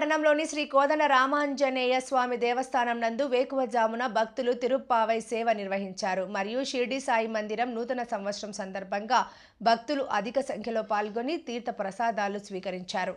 పట్టణంలోని శ్రీ కోదన రామాంజనేయ స్వామి దేవస్థానం నందు వేకువజామున భక్తులు తిరుప్పావై సేవ నిర్వహించారు. మరియు షిర్డి సాయి మందిరం నూతన సంవత్సరం సందర్భంగా భక్తులు అధిక సంఖ్యలో పాల్గొని తీర్థ ప్రసాదాలు స్వీకరించారు.